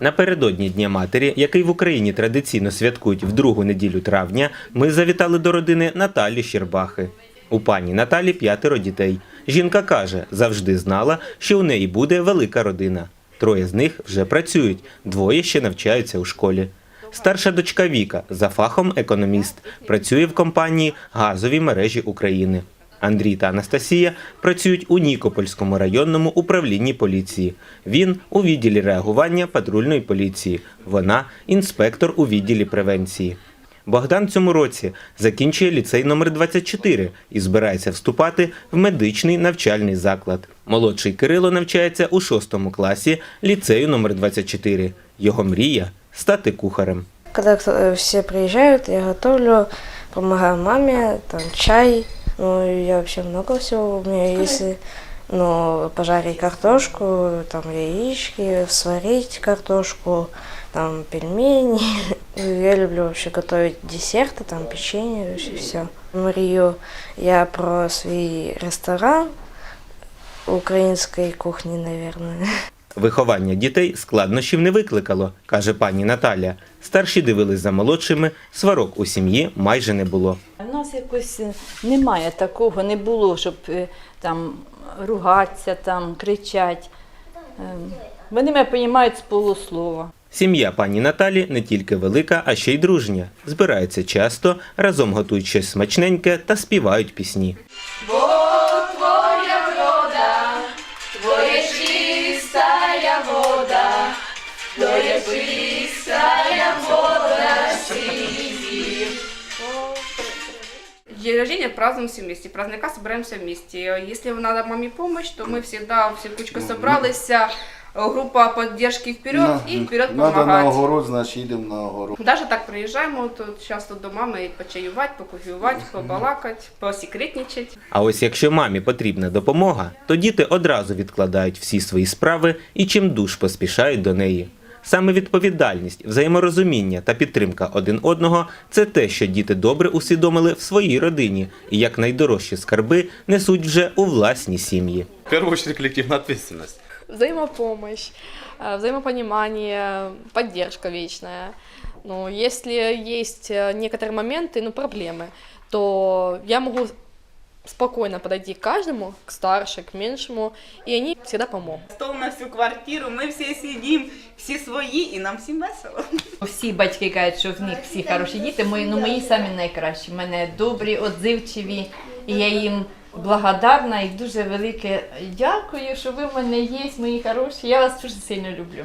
Напередодні Дня матері, який в Україні традиційно святкують в другу неділю травня, ми завітали до родини Наталі Щербахи. У пані Наталі п'ятеро дітей. Жінка каже, завжди знала, що у неї буде велика родина. Троє з них вже працюють, двоє ще навчаються у школі. Старша дочка Віка за фахом економіст, працює в компанії Газові мережі України. Андрій та Анастасія працюють у Нікопольському районному управлінні поліції. Він у відділі реагування патрульної поліції. Вона інспектор у відділі превенції. Богдан цьому році закінчує ліцей номер 24 і збирається вступати в медичний навчальний заклад. Молодший Кирило навчається у 6 класі ліцею номер 24. Його мрія стати кухарем. Э, все приезжают, я готовлю, помогаю маме, там чай, ну и я вообще много всего умею, если ну, пожарить картошку, там яички, сварить картошку, там пельмени. Я люблю вообще готовить десерты, там печенье, вообще все. Мрію я про свій ресторан української кухні, наверное. Виховання дітей складнощів не викликало, каже пані Наталя. Старші дивились за молодшими, сварок у сім'ї майже не було. У нас якось е, немає такого, не було, щоб е, там ругатися, там, кричать. Ем, Вони мене розуміють з полуслова. Сім'я пані Наталі не тільки велика, а ще й дружня. Збираються часто, разом готують щось смачненьке та співають пісні. День рождения празднуем все вместе, праздника собираемся вместе. Если надо маме помощь, то мы всегда все кучка собрались, группа поддержки вперед и вперед Надо на огород, значить їдемо на огород. Даже так приезжаем, вот часто до мамы почаювать, покуфівати, побалакать, посекретничать. А ось якщо мамі потрібна допомога, то діти одразу відкладають всі свої справи і чимдуж поспішають до неї. Саме відповідальність, взаєморозуміння та підтримка один одного це те, що діти добре усвідомили в своїй родині і як найдорожчі скарби несуть вже у власні сім'ї. В первую очередь коллективная ответственность взаимопомощь, э, взаимопонимание, поддержка вечная. Но если есть э, некоторые моменты, ну, проблемы, то я могу спокойно подойти к каждому, к старше, к меньшему, и они всегда помогут. стол на всю квартиру, ми всі сидимо, всі свої, і нам всім весело. Всі батьки кажуть, що в них всі хороші діти, мої, ну, мої самі найкращі. У мене добрі, отзивчиві, і я їм благодарна і дуже велике дякую, що ви в мене є, мої хороші. Я вас дуже сильно люблю.